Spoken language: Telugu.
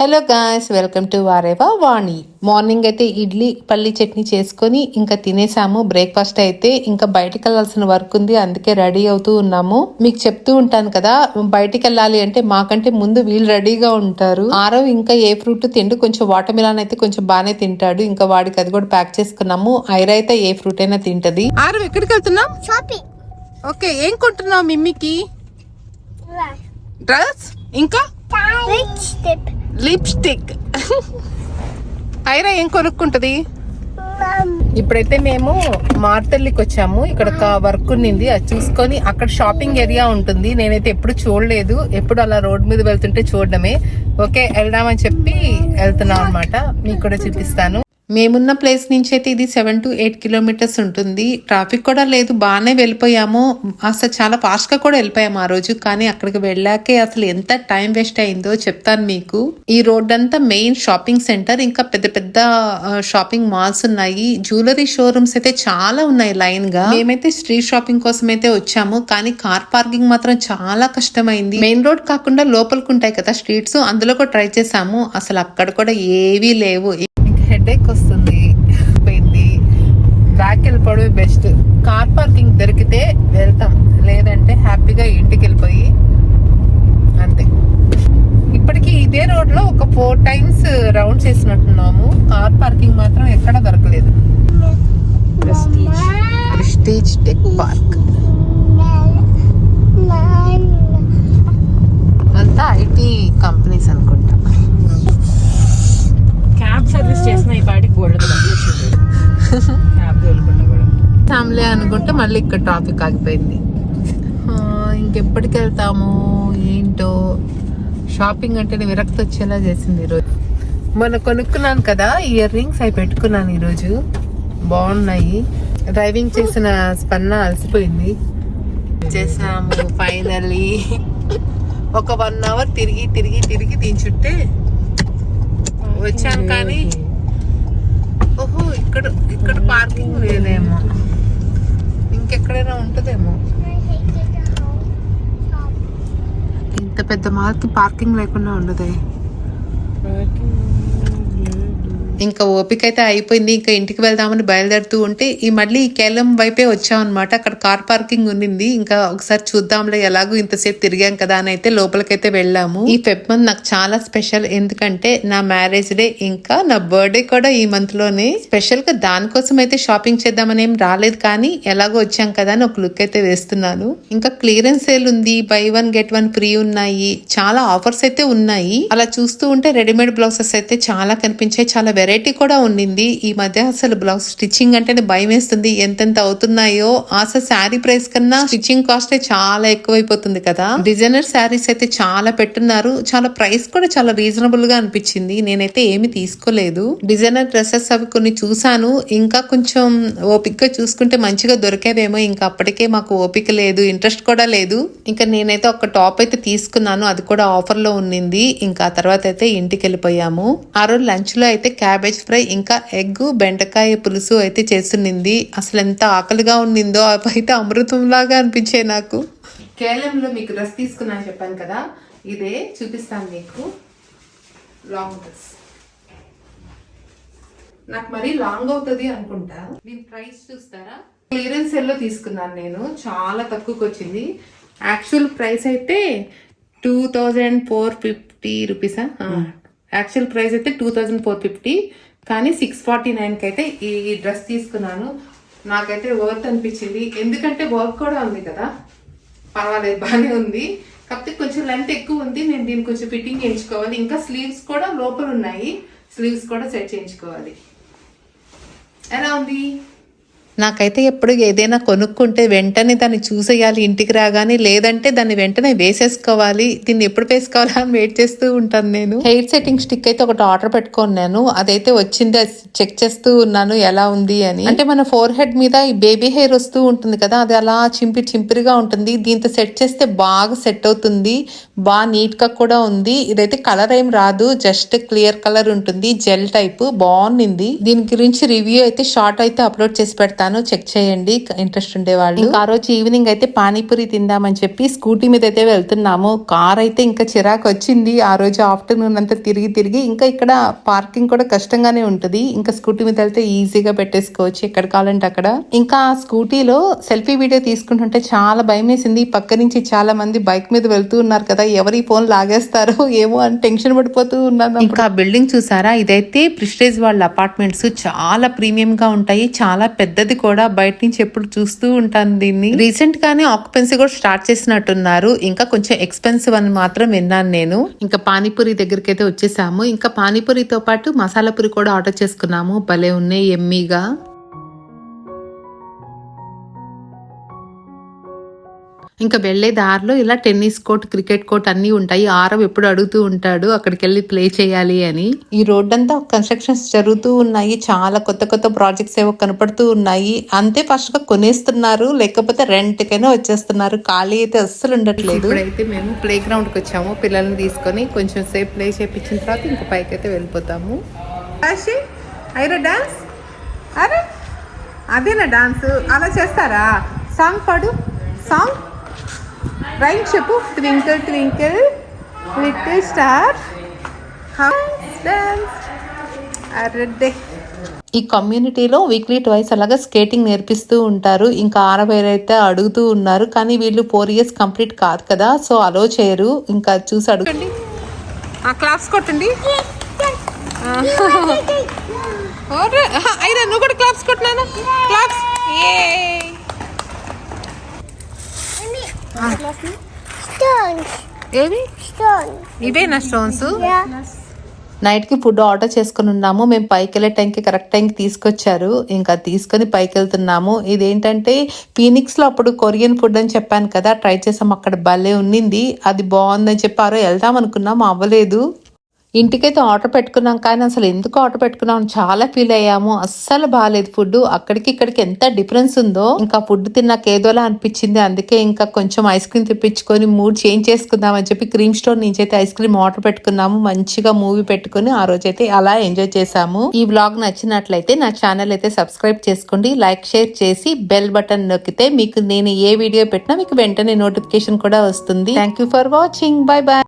Hello guys welcome to Vahreva Vani morning అయితే ఇడ్లీ పల్లి చట్నీ చేసుకొని ఇంకా తినేసాము. బ్రేక్ఫాస్ట్ అయితే ఇంకా బయటికి వెళ్ళాల్సిన వర్క్ ఉంది. అందుకే రెడీ అవుతూ ఉన్నాము. మీకు చెప్తూ ఉంటాను కదా బయటికి వెళ్ళాలి అంటే మాకంటే ముందు వీళ్ళు రెడీగా ఉంటారు. ఆరవ్ ఇంకా ఏ ఫ్రూట్ తిండు? కొంచెం వాటర్ మిలాన్ అయితే కొంచెం బాగానే తింటాడు. ఇంకా వాడికి అది కూడా ప్యాక్ చేసుకున్నాము. ఐరా అయితే ఏ ఫ్రూట్ అయినా తింటది. ఆరవ్ ఎక్కడికి వెళ్తున్నాం షాపింగ్ ఓకే ఏం కొంటున్నావు మిమ్మికి? డ్రెస్ ఇంకా? లిప్స్టిక్ ఐరా ఏం కొనుక్కుంటుంది? ఇప్పుడైతే మేము మార్తల్లికి వచ్చాము. ఇక్కడ ఒక వర్క్ ఉన్నింది. అది చూసుకొని అక్కడ షాపింగ్ ఏరియా ఉంటుంది. నేనైతే ఎప్పుడు చూడలేదు. ఎప్పుడు అలా రోడ్ మీద వెళ్తుంటే చూడడమే. ఓకే వెళ్దామని చెప్పి వెళ్తున్నాం అనమాట మీకు కూడా చూపిస్తాను. మేమున్న ప్లేస్ నుంచి అయితే ఇది సెవెన్ టు ఎయిట్ కిలోమీటర్స్ ఉంటుంది. ట్రాఫిక్ కూడా లేదు బాగానే వెళ్ళిపోయాము. అసలు చాలా ఫాస్ట్గా కూడా వెళ్ళిపోయాము ఆ రోజు. కానీ అక్కడికి వెళ్ళాకే అసలు ఎంత టైం వేస్ట్ అయిందో చెప్తాను మీకు. ఈ రోడ్ అంతా మెయిన్ షాపింగ్ సెంటర్. ఇంకా పెద్ద పెద్ద షాపింగ్ మాల్స్ ఉన్నాయి. జ్యువెలరీ షోరూమ్స్ అయితే చాలా ఉన్నాయి లైన్గా. మేమైతే స్ట్రీట్ షాపింగ్ కోసం అయితే వచ్చాము. కానీ కార్ పార్కింగ్ మాత్రం చాలా కష్టమైంది. మెయిన్ రోడ్ కాకుండా లోపలికి ఉంటాయి కదా స్ట్రీట్స్. అందులో కూడా ట్రై చేసాము అసలు అక్కడ కూడా ఏవీ లేవు. హెడ్ ఏక్ వస్తుంది. పోయింది. బ్యాక్ వెళ్ళిపోవడమే బెస్ట్ కార్ పార్కింగ్ దొరికితే వెళ్తాం. లేదంటే హ్యాపీగా ఇంటికి వెళ్ళిపోయి అంతే. ఇప్పటికి ఇదే రోడ్లో ఒక ఫోర్ టైమ్స్ రౌండ్ చేసినట్టున్నాము. కార్ పార్కింగ్ మాత్రం ఎక్కడ దొరకలేదు. ప్రెస్టీజ్ టెక్ పార్క్ అంతా ఐటీ కంపెనీస్ అనుకుంటా. సర్వీస్ చేసిన ఈ పాటికి కూడా ఫ్యామిలీ అనుకుంటే మళ్ళీ ఇక్కడ ట్రాఫిక్ ఆగిపోయింది. ఇంకెప్పటికి వెళ్తాము? ఏంటో? షాపింగ్ అంటేనే విరక్తి వచ్చేలా చేసింది ఈరోజు. మొన్న కొనుక్కున్నాను కదా ఇయర్ రింగ్స్ అవి పెట్టుకున్నాను ఈరోజు. బాగున్నాయి. డ్రైవింగ్ చేసిన స్పన్న అలసిపోయింది. చేసాము ఫైనల్లీ. ఒక వన్ అవర్ తిరిగి తిరిగి తిరిగి దించుంటే వచ్చాను కానీ ఓహో ఇక్కడ ఇక్కడ పార్కింగ్ లేదేమో. ఇంకెక్కడైనా ఉంటుందేమో. ఇంత పెద్ద మార్కి పార్కింగ్ లేకుండా ఉండదే. ఇంకా ఓపిక అయితే అయిపోయింది. ఇంకా ఇంటికి వెళ్దామని బయలుదేరుతూ ఉంటే ఈ మళ్ళీ ఈ కేలం వైపే వచ్చాం అక్కడ కార్ పార్కింగ్ ఉన్నింది. ఇంకా ఒకసారి చూద్దాంలే ఎలాగో ఇంతసేపు తిరిగాం కదా అని అయితే లోపలికైతే వెళ్ళాము. ఈ ఫెబ్ మంత్ నాకు చాలా స్పెషల్. ఎందుకంటే నా మ్యారేజ్ డే ఇంకా నా బర్త్డే కూడా ఈ మంత్లోనే. స్పెషల్గా దానికోసం అయితే షాపింగ్ చేద్దామని ఏం రాలేదు కానీ ఎలాగో వచ్చాం కదా అని ఒక లుక్ అయితే వేస్తున్నాను. ఇంకా క్లియరెన్స్ సేల్ ఉంది. Buy one get one free ఉన్నాయి. చాలా ఆఫర్స్ అయితే ఉన్నాయి. అలా చూస్తూ ఉంటే రెడీమేడ్ బ్లౌసెస్ అయితే చాలా కనిపించాయి. చాలా వెరైటీ వెరైటీ కూడా ఉండింది ఈ మధ్య అసలు బ్లౌజ్ స్టిచ్చింగ్ అంటేనే భయం వేస్తుంది ఎంతెంత అవుతున్నాయో. అసలు శారీ ప్రైస్ కన్నా స్టిచ్చింగ్ కాస్ట్ చాలా ఎక్కువైపోతుంది కదా. డిజైనర్ శారీస్ అయితే చాలా పెట్టున్నారు. చాలా ప్రైస్ కూడా చాలా రీజనబుల్గా అనిపించింది. నేనైతే ఏమి తీసుకోలేదు. డిజైనర్ డ్రెస్సెస్ అవి కొన్ని చూసాను ఇంకా కొంచెం ఓపిక చూసుకుంటే మంచిగా దొరికేవేమో. ఇంకా అప్పటికే మాకు ఓపిక లేదు. ఇంట్రెస్ట్ కూడా లేదు. ఇంకా నేనైతే ఒక టాప్ అయితే తీసుకున్నాను. అది కూడా ఆఫర్లో ఉన్నింది. ఇంకా ఆ తర్వాత అయితే ఇంటికి వెళ్ళిపోయాము ఆ రోజు లంచ్లో అయితే క్యాబేజ్ ఫ్రై ఇంకా ఎగ్ బెండకాయ పులుసు అయితే చేస్తున్నింది అసలు ఎంత ఆకలిగా ఉండిందో అవి అయితే అమృతం లాగా అనిపించాయి నాకు. కేరళంలో మీకు డ్రెస్ తీసుకున్నాను చెప్పాను కదా ఇదే చూపిస్తాను మీకు. లాంగ్ డ్రెస్ నాకు మరీ లాంగ్ అవుతుంది అనుకుంటా. దీని ప్రైస్ చూస్తారా? క్లియరెన్స్ సెల్లో తీసుకున్నాను నేను చాలా తక్కువకి వచ్చింది. యాక్చువల్ ప్రైస్ అయితే టూ థౌజండ్ ఫోర్ ఫిఫ్టీ రూపీసా యాక్చువల్ ప్రైస్ అయితే టూ థౌజండ్ ఫోర్ ఫిఫ్టీ కానీ సిక్స్ ఫార్టీ నైన్కి అయితే ఈ డ్రెస్ తీసుకున్నాను. నాకైతే వర్త్ అనిపించింది. ఎందుకంటే వర్క్ కూడా ఉంది కదా. పర్వాలేదు బాగానే ఉంది. కాకపోతే కొంచెం లెంత్ ఎక్కువ ఉంది. నేను దీన్ని కొంచెం ఫిట్టింగ్ చేయించుకోవాలి. ఇంకా స్లీవ్స్ కూడా లోపల ఉన్నాయి స్లీవ్స్ కూడా సెట్ చేయించుకోవాలి. ఎలా ఉంది? నాకైతే ఎప్పుడు ఏదైనా కొనుక్కుంటే వెంటనే దాన్ని చూసేయాలి ఇంటికి రాగానే లేదంటే దాన్ని వెంటనే వేసేసుకోవాలి. దీన్ని ఎప్పుడు వేసుకోవాలా అని వెయిట్ చేస్తూ ఉంటాను నేను. హెయిర్ సెట్టింగ్ స్టిక్ అయితే ఒకటి ఆర్డర్ పెట్టుకున్నాను అదైతే వచ్చింది చెక్ చేస్తూ ఉన్నాను ఎలా ఉంది అని. అంటే మన ఫోర్ హెడ్ మీద ఈ బేబీ హెయిర్ వస్తూ ఉంటుంది కదా అది అలా చింపి చింపిరిగా ఉంటుంది. దీంతో సెట్ చేస్తే బాగా సెట్ అవుతుంది బాగా నీట్గా కూడా ఉంది. ఇదైతే కలర్ ఏం రాదు జస్ట్ క్లియర్ కలర్ ఉంటుంది జెల్ టైప్ బాగుంది. దీని గురించి రివ్యూ అయితే షార్ట్ అయితే అప్లోడ్ చేసి పెడతాను. పెడతాను చెక్ చేయండి ఇంట్రెస్ట్ ఉండే వాళ్ళు ఆ రోజు ఈవినింగ్ అయితే పానీపూరి తిందామని చెప్పి స్కూటీ మీద అయితే వెళ్తున్నాము. కార్ అయితే ఇంకా చిరాకు వచ్చింది. ఆ రోజు ఆఫ్టర్నూన్ అంతా తిరిగి తిరిగి ఇంకా ఇక్కడ పార్కింగ్ కూడా కష్టంగానే ఉంటుంది. ఇంకా స్కూటీ మీద వెళ్తే ఈజీగా పెట్టేసుకోవచ్చు ఎక్కడ కావాలంటే అక్కడ. ఇంకా ఆ స్కూటీలో సెల్ఫీ వీడియో తీసుకుంటుంటే చాలా భయం వేసింది పక్క నుంచి చాలా మంది బైక్ మీద వెళ్తూ ఉన్నారు కదా ఎవరి ఫోన్ లాగేస్తారో ఏమో అని టెన్షన్ పడిపోతూ ఉన్నాను ఇంకా బిల్డింగ్ చూసారా? ఇదైతే ప్రిస్టేజ్ వాళ్ళ అపార్ట్మెంట్స్. చాలా ప్రీమియం గా ఉంటాయి చాలా పెద్దది కూడా బయట నుంచి ఎప్పుడు చూస్తూ ఉంటాను దీన్ని. రీసెంట్ గానే ఆక్యుపెన్సీ కూడా స్టార్ట్ చేసినట్టున్నారు. ఇంకా కొంచెం ఎక్స్పెన్సివ్ అని మాత్రం విన్నాను నేను. ఇంకా పానీపూరి దగ్గరికి అయితే వచ్చేసాము. ఇంకా పానీపూరితో పాటు మసాలా పూరి కూడా ఆర్డర్ చేసుకున్నాము. భలే ఉన్నాయి ఎమ్మీగా ఇంకా వెళ్ళే దారిలో ఇలా టెన్నిస్ కోర్ట్ క్రికెట్ కోర్ట్ అన్ని ఉంటాయి. ఆరవ్ ఎప్పుడు అడుగుతూ ఉంటాడు అక్కడికి వెళ్ళి ప్లే చేయాలి అని. ఈ రోడ్ అంతా కన్స్ట్రక్షన్స్ జరుగుతూ ఉన్నాయి. చాలా కొత్త కొత్త ప్రాజెక్ట్స్ ఏవో కనపడుతూ ఉన్నాయి. అంతే ఫస్ట్గా కొనేస్తున్నారు. లేకపోతే రెంట్ కైనా వచ్చేస్తున్నారు. ఖాళీ అయితే అస్సలు ఉండట్లేదు. ఇప్పుడైతే మేము ప్లే గ్రౌండ్కి వచ్చాము. పిల్లల్ని తీసుకొని కొంచెం సేపు ప్లే చేపించిన తర్వాత ఇంకా పైకి అయితే వెళ్ళిపోతాము ఐరా డాన్స్? అరే అదేనా డాన్స్? అలా చేస్తారా? సాంగ్ పాడు. సాంగ్? రైట్ చెప్పు. ట్వింకిల్ ట్వింకిల్ లిటిల్ స్టార్ ఈ కమ్యూనిటీలో వీక్లీ ట్వైస్ అలాగా స్కేటింగ్ నేర్పిస్తూ ఉంటారు. ఇంకా ఆరవేరైతే అడుగుతూ ఉన్నారు. కానీ వీళ్ళు ఫోర్ ఇయర్స్ కంప్లీట్ కాదు కదా. సో అలో చేయరు. ఇంకా చూసి అడుగుండి క్లాప్స్ కొట్టండి. అయినా నువ్వు కూడా క్లాప్స్ కొట్టినాను? క్లాప్స్? ఏ. ఏవి? Stones. ఇవేనా స్టోన్స్? నైట్కి ఫుడ్ ఆర్డర్ చేసుకుని ఉన్నాము. మేము పైకి వెళ్ళే టైంకి కరెక్ట్ టైంకి తీసుకొచ్చారు. ఇంకా తీసుకొని పైకి వెళ్తున్నాము ఇదేంటంటే ఫీనిక్స్లో అప్పుడు కొరియన్ ఫుడ్ అని చెప్పాను కదా ట్రై చేసాం. అక్కడ భలే ఉన్నింది. అది బాగుందని చెప్పారు వెళ్దాం అనుకున్నాం. అవ్వలేదు. ఇంటికైతే ఆర్డర్ పెట్టుకున్నాం కానీ అసలు ఎందుకు ఆర్డర్ పెట్టుకున్నాం చాలా ఫీల్ అయ్యాము. అస్సలు బాగాలేదు ఫుడ్ అక్కడికి ఇక్కడికి ఎంత డిఫరెన్స్ ఉందో ఇంకా ఫుడ్ తిన్నాక ఏదోలా అనిపించింది. అందుకే ఇంకా కొంచెం ఐస్ క్రీమ్ తెప్పించుకొని మూడ్ చేంజ్ చేసుకుందాం అని చెప్పి క్రీమ్ స్టోర్ నుంచి అయితే ఐస్ క్రీమ్ ఆర్డర్ పెట్టుకున్నాము. మంచిగా మూవీ పెట్టుకుని ఆ రోజు అయితే అలా ఎంజాయ్ చేసాము ఈ వ్లాగ్ నచ్చినట్లయితే నా ఛానల్ అయితే సబ్స్క్రైబ్ చేసుకోండి. లైక్ షేర్ చేసి బెల్ బటన్ నొక్కితే మీకు నేను ఏ వీడియో పెట్టినా మీకు వెంటనే నోటిఫికేషన్ కూడా వస్తుంది. Thank you for watching bye bye